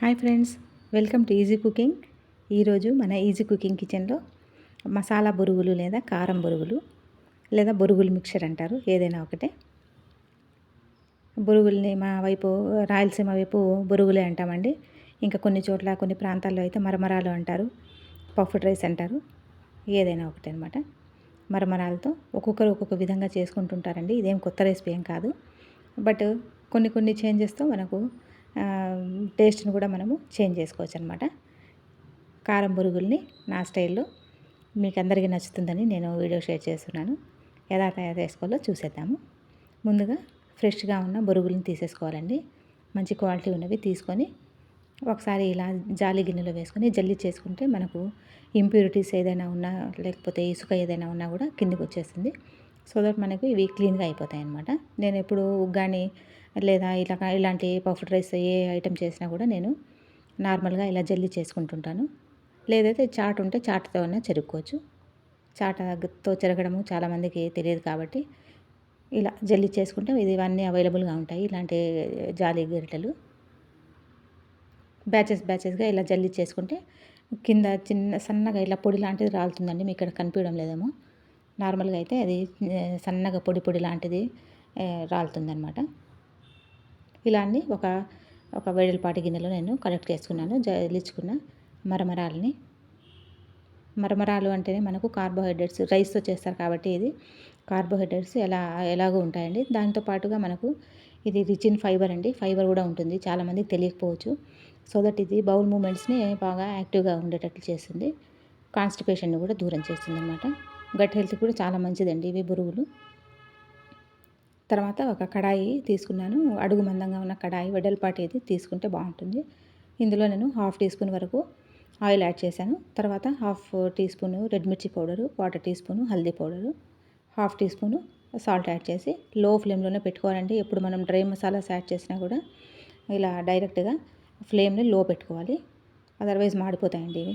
Hi friends welcome to easy cooking. ఈరోజు మన easy cooking కిచెన్లో మసాలా బొరుగులు లేదా కారం బొరుగులు లేదా బొరుగులు మిక్చర్ అంటారు ఏదైనా ఒకటే. బొరుగుల్ని మా వైపు రాయలసీమ వైపు బొరుగులే అంటామండి. ఇంకా కొన్ని చోట్ల కొన్ని ప్రాంతాల్లో అయితే మరమరాలు అంటారు పఫ్డ్ రైస్ అంటారు ఏదైనా ఒకటి అనమాట మరమరాలతో ఒక్కొక్కరు ఒక్కొక్క విధంగా చేసుకుంటుంటారండి. ఇదేం కొత్త రెసిపీ ఏం కాదు. బట్ కొన్ని కొన్ని చేంజెస్తో మనకు టేస్ట్ని కూడా మనము చేంజ్ చేసుకోవచ్చు అనమాట కారం పురుగుల్ని నా స్టైల్లో మీకు అందరికీ నచ్చుతుందని నేను వీడియో షేర్ చేస్తున్నాను. ఎలా తయారు చేసుకోవాలో చూసేద్దాము. ముందుగా ఫ్రెష్గా ఉన్న బొరుగుల్ని తీసేసుకోవాలండి. మంచి క్వాలిటీ ఉన్నవి తీసుకొని ఒకసారి ఇలా జాలి గిన్నెలో వేసుకొని జల్లి చేసుకుంటే మనకు ఇంప్యూరిటీస్ ఏదైనా ఉన్నా లేకపోతే ఇసుక ఏదైనా ఉన్నా కూడా కిందికి వచ్చేస్తుంది. సో దట్ మనకు ఇవి క్లీన్గా అయిపోతాయి అనమాట నేను ఎప్పుడు ఉగ్గాని లేదా ఇలా ఇలాంటి పఫ్డ్ రైస్ ఏ ఐటెం చేసినా కూడా నేను నార్మల్గా ఇలా జల్లీ చేసుకుంటుంటాను. లేదైతే చాట్ ఉంటే చాట్తో అయినా చెరుక్కోవచ్చు. చాటతో చెరగడము చాలామందికి తెలియదు కాబట్టి ఇలా జల్లి చేసుకుంటే ఇది ఇవన్నీ అవైలబుల్గా ఉంటాయి. ఇలాంటి జాలి గరిటెలు. బ్యాచెస్ బ్యాచెస్గా ఇలా జల్లి చేసుకుంటే కింద చిన్న సన్నగా ఇలా పొడి లాంటిది రాలుతుందండి. మీకు ఇక్కడ కనిపించడం లేదేమో. నార్మల్గా అయితే అది సన్నగా పొడి పొడి లాంటిది రాలుతుందనమాట ఇలా అన్ని ఒక ఒక వేడలపాటి గిన్నెలో నేను కలెక్ట్ చేసుకున్నాను జల్లించుకున్న మరమరాలని. మరమరాలు అంటేనే మనకు కార్బోహైడ్రేట్స్ రైస్తో చేస్తారు కాబట్టి ఇది కార్బోహైడ్రేట్స్ ఎలా ఎలాగో ఉంటాయండి. దాంతో పాటుగా మనకు ఇది రిచ్ ఇన్ ఫైబర్ అండి. ఫైబర్ కూడా ఉంటుంది చాలామందికి తెలియకపోవచ్చు. సో దట్ ఇది బౌల్ మూమెంట్స్ని బాగా యాక్టివ్గా ఉండేటట్లు చేస్తుంది. కాన్స్టిపేషన్ని కూడా దూరం చేస్తుంది అనమాట గట్ హెల్త్ కూడా చాలా మంచిదండి ఇవి బురుగులు. తర్వాత ఒక కడాయి తీసుకున్నాను. అడుగు మందంగా ఉన్న కడాయి వెడల్పాటి ఇది తీసుకుంటే బాగుంటుంది. ఇందులో నేను హాఫ్ టీ స్పూన్ వరకు ఆయిల్ యాడ్ చేశాను. తర్వాత హాఫ్ టీ స్పూన్ రెడ్ మిర్చి powder water tea spoon haldi powder half tea spoon salt add చేసి లో ఫ్లేమ్లోనే పెట్టుకోవాలండి. ఎప్పుడు మనం డ్రై మసాలాస్ యాడ్ చేసినా కూడా ఇలా డైరెక్ట్గా ఫ్లేమ్ని లో పెట్టుకోవాలి. అదర్వైజ్ మాడిపోతాయండి ఇవి.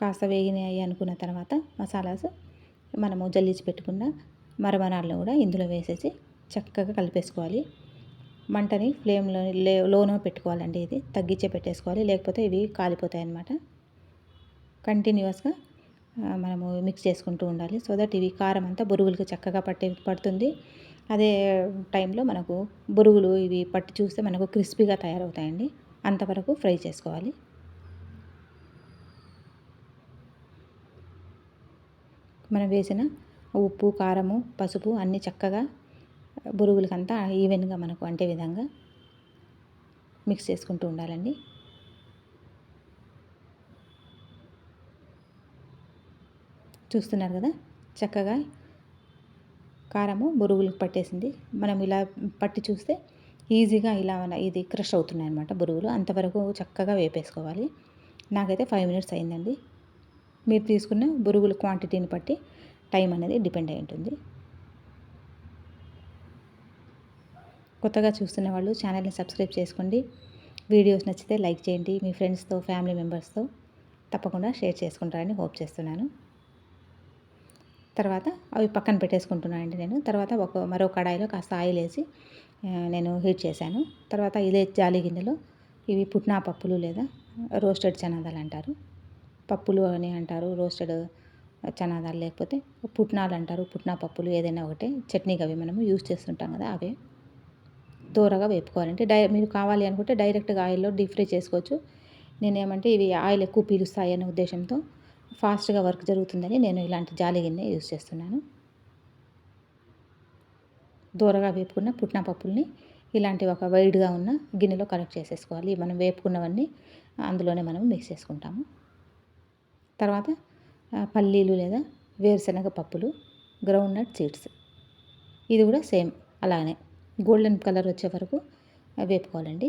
కాస్త వేగినాయి అనుకున్న తర్వాత మసాలాస్ మనము జల్లించి పెట్టుకున్న మరమరాలను కూడా ఇందులో వేసేసి చక్కగా కలిపేసుకోవాలి. మంటని ఫ్లేమ్లో లే లోనో పెట్టుకోవాలండి ఇది. తగ్గించే పెట్టేసుకోవాలి. లేకపోతే ఇవి కాలిపోతాయి అన్నమాట కంటిన్యూస్గా మనము మిక్స్ చేసుకుంటూ ఉండాలి. సో దట్ ఇవి కారం అంతా బొరుగులకి చక్కగా పట్టే పడుతుంది. అదే టైంలో మనకు బొరుగులు ఇవి పట్టి చూస్తే మనకు క్రిస్పీగా తయారవుతాయండి. అంతవరకు ఫ్రై చేసుకోవాలి. మనం వేసిన ఉప్పు కారము పసుపు అన్నీ చక్కగా బురుగులకంతా ఈవెన్గా మనకు అంటే విధంగా మిక్స్ చేసుకుంటూ ఉండాలండి. చూస్తున్నారు కదా? చక్కగా కారము బురుగులకు పట్టేసింది. మనం ఇలా పట్టి చూస్తే ఈజీగా ఇలా ఇది క్రష్ అవుతున్నాయి అనమాట బురుగులు. అంతవరకు చక్కగా వేపేసుకోవాలి. నాకైతే ఫైవ్ మినిట్స్ అయిందండి. మీరు తీసుకున్న బురుగుల క్వాంటిటీని బట్టి టైం అనేది డిపెండ్ అయి ఉంటుంది. కొత్తగా చూస్తున్న వాళ్ళు ఛానల్ని సబ్స్క్రైబ్ చేసుకోండి. వీడియోస్ నచ్చితే లైక్ చేయండి. మీ ఫ్రెండ్స్తో ఫ్యామిలీ మెంబర్స్తో తప్పకుండా షేర్ చేసుకుంటారని హోప్ చేస్తున్నాను. తర్వాత అవి పక్కన పెట్టేసుకుంటున్నానండి నేను. తర్వాత ఒక మరో కడాయిలో కాస్త ఆయిల్ వేసి నేను హీట్ చేశాను. తర్వాత ఇదే జాలి గిన్నెలో ఇవి పుట్నా పప్పులు లేదా రోస్టెడ్ చనాదాలు అంటారు. పప్పులు అని అంటారు రోస్టెడ్ చనాదాలు లేకపోతే పుట్నాలు అంటారు పుట్నా పప్పులు ఏదైనా ఒకటే చట్నీకి అవి మనము యూజ్ చేస్తుంటాం కదా అవే. దూరగా వేపుకోవాలంటే డై మీరు కావాలి అనుకుంటే డైరెక్ట్గా ఆయిల్లో డీప్ ఫ్రై చేసుకోవచ్చు. నేనేమంటే ఇవి ఆయిల్ ఎక్కువ పీలుస్తాయి అనే ఉద్దేశంతో ఫాస్ట్గా వర్క్ జరుగుతుందని నేను ఇలాంటి జాలి గిన్నె యూజ్ చేస్తున్నాను. దూరగా వేపుకున్న పుట్నా పప్పుల్ని ఇలాంటి ఒక వైడ్గా ఉన్న గిన్నెలో కలెక్ట్ చేసేసుకోవాలి. మనం వేపుకున్నవన్నీ అందులోనే మనం మిక్స్ చేసుకుంటాము. తర్వాత పల్లీలు లేదా వేరుశనగ పప్పులు గ్రౌండ్ నట్ సీడ్స్ ఇది కూడా సేమ్ అలానే. గోల్డెన్ కలర్ వచ్చే వరకు వేపుకోవాలండి.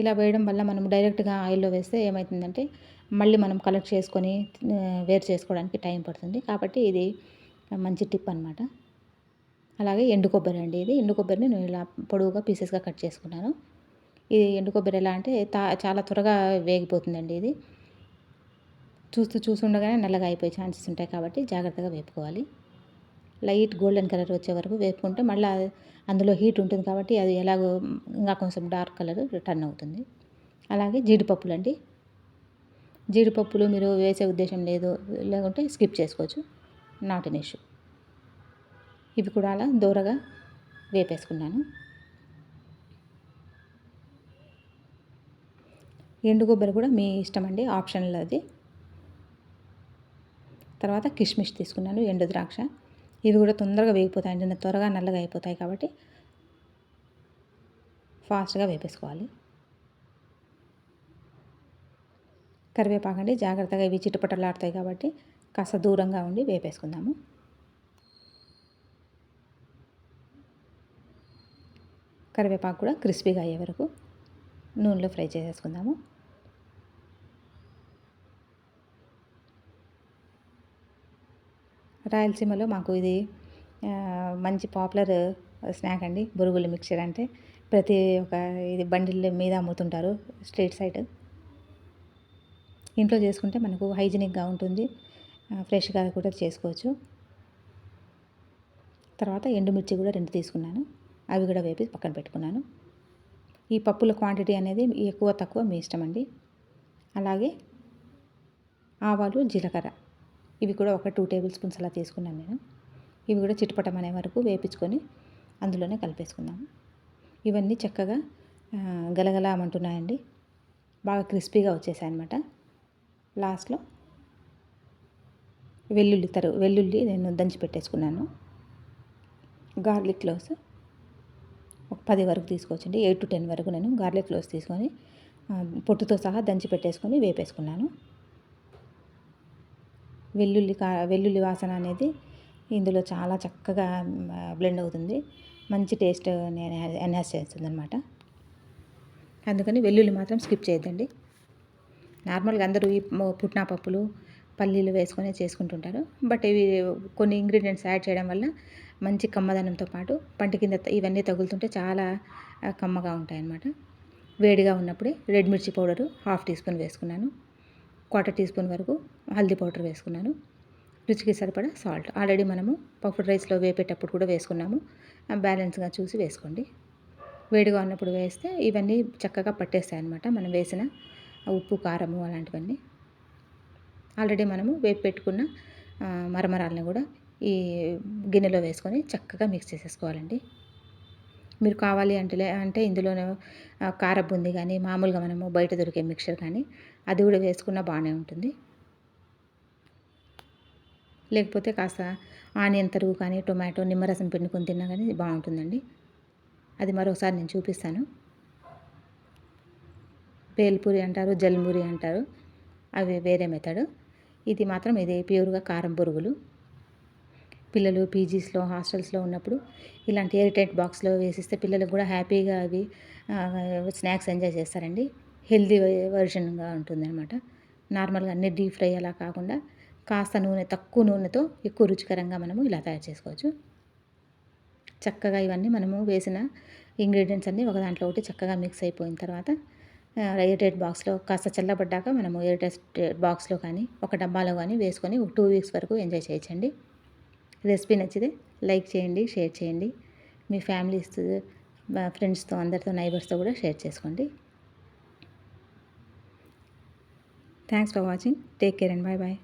ఇలా వేయడం వల్ల మనం డైరెక్ట్గా ఆయిల్లో వేస్తే ఏమవుతుందంటే మళ్ళీ మనం కలెక్ట్ చేసుకొని వేరు చేసుకోవడానికి టైం పడుతుంది. కాబట్టి ఇది మంచి టిప్ అనమాట అలాగే ఎండు కొబ్బరి అండి ఇది. ఎండు కొబ్బరిని నేను ఇలా పొడవుగా పీసెస్గా కట్ చేసుకున్నాను. ఇది ఎండు కొబ్బరి ఎలా అంటే తా చాలా త్వరగా వేగిపోతుందండి ఇది. చూస్తూ చూస్తుండగానే నల్లగా అయిపోయే ఛాన్సెస్ ఉంటాయి కాబట్టి జాగ్రత్తగా వేపుకోవాలి. లైట్ గోల్డెన్ కలర్ వచ్చే వరకు వేపుకుంటే మళ్ళీ అందులో హీట్ ఉంటుంది కాబట్టి అది ఎలాగో ఇంకా కొంచెం డార్క్ కలర్ టర్న్ అవుతుంది. అలాగే జీడిపప్పులు అండి. జీడిపప్పులు మీరు వేసే ఉద్దేశం లేదు లేకుంటే స్కిప్ చేసుకోవచ్చు. నాట్ ఎన్ ఇష్యూ ఇవి కూడా అలా దూరగా వేపేసుకున్నాను. ఎండు కొబ్బరి కూడా మీ ఇష్టం అండి. ఆప్షనల్ అది. తర్వాత కిష్మిష్ తీసుకున్నాను ఎండు ద్రాక్ష. ఇవి కూడా తొందరగా వేగిపోతాయి త్వరగా నల్లగా అయిపోతాయి కాబట్టి ఫాస్ట్గా వేపేసుకోవాలి. కరివేపాకండి జాగ్రత్తగా ఇవి చిట్టుపట్టలాడతాయి కాబట్టి కాస్త దూరంగా ఉండి వేపేసుకుందాము. కరివేపాకు కూడా క్రిస్పీగా అయ్యే వరకు నూనెలో ఫ్రై చేసేసుకుందాము. రాయలసీమలో మాకు ఇది మంచి పాపులర్ స్నాక్ అండి. బొరుగుల మిక్చర్ అంటే ప్రతి ఒక్క ఇది బండిల మీద అమ్ముతుంటారు స్ట్రీట్ సైడ్. ఇంట్లో చేసుకుంటే మనకు హైజీనిక్గా ఉంటుంది. ఫ్రెష్గా కూడా చేసుకోవచ్చు. తర్వాత ఎండుమిర్చి కూడా రెండు తీసుకున్నాను. అవి కూడా వేపి పక్కన పెట్టుకున్నాను. ఈ పప్పుల క్వాంటిటీ అనేది ఎక్కువ తక్కువ మీ ఇష్టం అండి. అలాగే ఆవాలు జీలకర్ర. ఇవి కూడా ఒక టూ టేబుల్ స్పూన్స్ అలా తీసుకున్నాను నేను. ఇవి కూడా చిటపటం అనే వరకు వేపించుకొని అందులోనే కలిపేసుకుందాం. ఇవన్నీ చక్కగా గలగలామంటున్నాయండి. బాగా క్రిస్పీగా వచ్చేసాయి అనమాట లాస్ట్లో వెల్లుల్లి తరు వెల్లుల్లి నేను దంచి పెట్టేసుకున్నాను. గార్లిక్ క్లోవ్స్ ఒక పది వరకు తీసుకోవచ్చండి. ఎయిట్ టు టెన్ వరకు నేను గార్లిక్ క్లోవ్స్ తీసుకొని పొట్టుతో సహా దంచి పెట్టేసుకొని వేపేసుకున్నాను. వెల్లుల్లి కా వెల్లుల్లి వాసన అనేది ఇందులో చాలా చక్కగా బ్లెండ్ అవుతుంది. మంచి టేస్ట్ ఎన్హాన్స్ చేస్తుంది అనమాట అందుకని వెల్లుల్లి మాత్రం స్కిప్ చేయొద్దండి. నార్మల్గా అందరూ ఈ పుట్నా పప్పులు పల్లీలు వేసుకొని చేసుకుంటుంటారు. బట్ ఇవి కొన్ని ఇంగ్రీడియంట్స్ యాడ్ చేయడం వల్ల మంచి కమ్మదనంతో పాటు పంట కింద ఇవన్నీ తగులుతుంటే చాలా కమ్మగా ఉంటాయన్నమాట. వేడిగా ఉన్నప్పుడే రెడ్ మిర్చి పౌడరు హాఫ్ టీ స్పూన్ వేసుకున్నాను. క్వార్టర్ టీ స్పూన్ వరకు హల్దీ పౌడర్ వేసుకున్నాను. రుచికి సరిపడా సాల్ట్ ఆల్రెడీ మనము పఫ్డ్ రైస్లో వేపేటప్పుడు కూడా వేసుకున్నాము. బ్యాలెన్స్గా చూసి వేసుకోండి. వేడిగా ఉన్నప్పుడు వేస్తే ఇవన్నీ చక్కగా పట్టేస్తాయి అనమాట మనం వేసిన ఉప్పు కారము అలాంటివన్నీ. ఆల్రెడీ మనము వేపి పెట్టుకున్న మరమరాలను కూడా ఈ గిన్నెలో వేసుకొని చక్కగా మిక్స్ చేసేసుకోవాలండి. మీరు కావాలి అంటే అంటే ఇందులో కారబుంది కానీ మామూలుగా మనము బయట దొరికే మిక్చర్ కానీ అది కూడా వేసుకున్న బాగానే ఉంటుంది. లేకపోతే కాస్త ఆనియన్ తరుగు కానీ టొమాటో నిమ్మరసం పిండుకొని తిన్నా కానీ బాగుంటుందండి. అది మరోసారి నేను చూపిస్తాను. పేల్పూరి అంటారు జల్మూరి అంటారు. అవి వేరే మెథడ్. ఇది మాత్రం ఇది ప్యూర్గా కారం పురుగులు. పిల్లలు పీజీస్లో హాస్టల్స్లో ఉన్నప్పుడు ఇలాంటి ఎయిర్ బాక్స్లో వేసిస్తే పిల్లలకు కూడా హ్యాపీగా అవి స్నాక్స్ ఎంజాయ్ చేస్తారండి. హెల్దీ వర్షన్గా ఉంటుందన్నమాట. నార్మల్గా అన్ని డీప్ ఫ్రై అలా కాకుండా కాస్త నూనె తక్కువ నూనెతో ఎక్కువ రుచికరంగా మనము ఇలా తయారు చేసుకోవచ్చు. చక్కగా ఇవన్నీ మనము వేసిన ఇంగ్రీడియంట్స్ అన్నీ ఒక దాంట్లో ఒకటి చక్కగా మిక్స్ అయిపోయిన తర్వాత ఎయిర్టైట్ బాక్స్లో కాస్త చల్లబడ్డాక మనము ఎయిర్టైట్ బాక్స్లో కానీ ఒక డబ్బాలో కానీ వేసుకొని ఒక టూ వీక్స్ వరకు ఎంజాయ్ చేయొచ్చండి. రెసిపీ నచ్చితే లైక్ చేయండి షేర్ చేయండి. మీ ఫ్యామిలీస్ ఫ్రెండ్స్తో అందరితో నైబర్స్తో కూడా షేర్ చేసుకోండి. Thanks for watching take care and bye bye